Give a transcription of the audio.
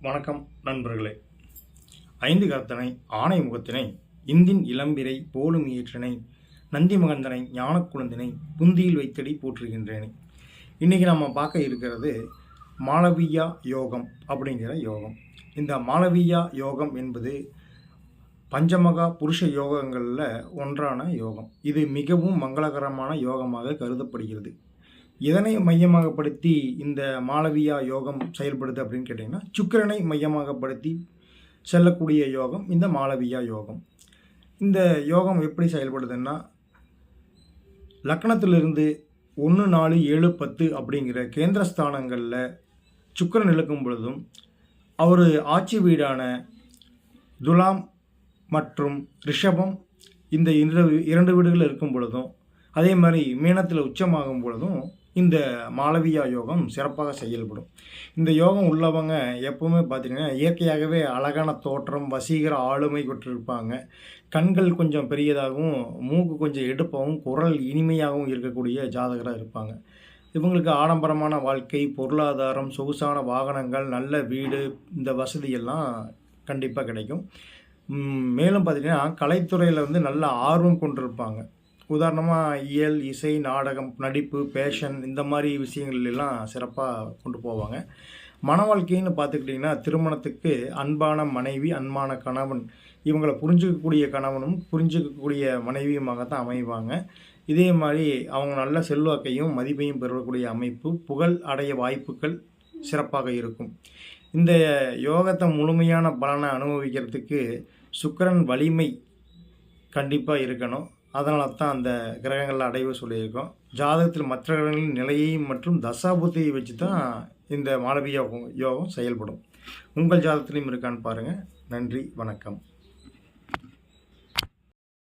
வணக்கம் நண்பர்களே. ஐந்து கரத்தனை ஆணை முகத்தினை இந்தின் இளம்பிரை போலும் இயற்றினை நந்தி மகந்தனை ஞானக்குழந்தினை புந்தியில் வைத்தடி போற்றுகின்றேனே. இன்றைக்கி நம்ம பார்க்க இருக்கிறது மாளவியா யோகம் அப்படிங்கிற யோகம். இந்த மாளவியா யோகம் என்பது பஞ்சமகா புருஷ யோகங்களில் ஒன்றான யோகம். இது மிகவும் மங்களகரமான யோகமாக கருதப்படுகிறது. எதனை மையமாகப்படுத்தி இந்த மாளவியா யோகம் செயல்படுது அப்படின்னு கேட்டிங்கன்னா சுக்கிரனை மையமாகப்படுத்தி செல்லக்கூடிய யோகம் இந்த மாளவியா யோகம். இந்த யோகம் எப்படி செயல்படுதுன்னா லக்னத்திலிருந்து ஒன்று நாலு ஏழு பத்து அப்படிங்கிற கேந்திரஸ்தானங்களில் சுக்கரன் இழுக்கும் பொழுதும் அவர் ஆட்சி வீடான துலாம் மற்றும் ரிஷபம் இந்த இரண்டு இரண்டு வீடுகள் இருக்கும் பொழுதும் அதே மாதிரி மீனத்தில் உச்சமாகும் பொழுதும் இந்த மாளவியா யோகம் சிறப்பாக செயல்படும். இந்த யோகம் உள்ளவங்க எப்போவுமே பார்த்திங்கன்னா இயற்கையாகவே அழகான தோற்றம் வசீகர ஆளுமை பெற்றிருப்பாங்க. கண்கள் கொஞ்சம் பெரியதாகவும் மூக்கு கொஞ்சம் எடுப்பாகவும் குரல் இனிமையாகவும் இருக்கக்கூடிய ஜாதகராக இருப்பாங்க. இவங்களுக்கு ஆடம்பரமான வாழ்க்கை பொருளாதாரம் சொகுசான வாகனங்கள் நல்ல வீடு இந்த வசதியெல்லாம் கண்டிப்பாக கிடைக்கும். மேலும் பார்த்திங்கன்னா கலைத்துறையில் வந்து நல்ல ஆர்வம் கொண்டிருப்பாங்க. உதாரணமாக இயல் இசை நாடகம் நடிப்பு பேஷன் இந்த மாதிரி விஷயங்கள் எல்லாம் சிறப்பாக கொண்டு போவாங்க. மன வாழ்க்கைன்னு பார்த்துக்கிட்டிங்கன்னா திருமணத்துக்கு அன்பான மனைவி அன்பான கணவன் இவங்களை புரிஞ்சுக்கக்கூடிய கணவனும் புரிஞ்சுக்கக்கூடிய மனைவியுமாகத்தான் அமைவாங்க. இதே மாதிரி அவங்க நல்ல செல்வாக்கையும் மதிப்பையும் பெறக்கூடிய அமைப்பு புகழ் அடைய வாய்ப்புகள் சிறப்பாக இருக்கும். இந்த யோகத்தை முழுமையான பலனை அனுபவிக்கிறதுக்கு சுக்கரன் வலிமை கண்டிப்பாக இருக்கணும். அதனால தான் அந்த கிரகங்களில் அடைவு சொல்லியிருக்கோம். ஜாதகத்தில் மற்ற கிரகங்களின் நிலையை மற்றும் தசாபுத்தியை வச்சு தான் இந்த மாளவிய யோகம் யோகம் செயல்படும். உங்கள் ஜாதகத்திலையும் இருக்கான்னு பாருங்கள் நன்றி வணக்கம்.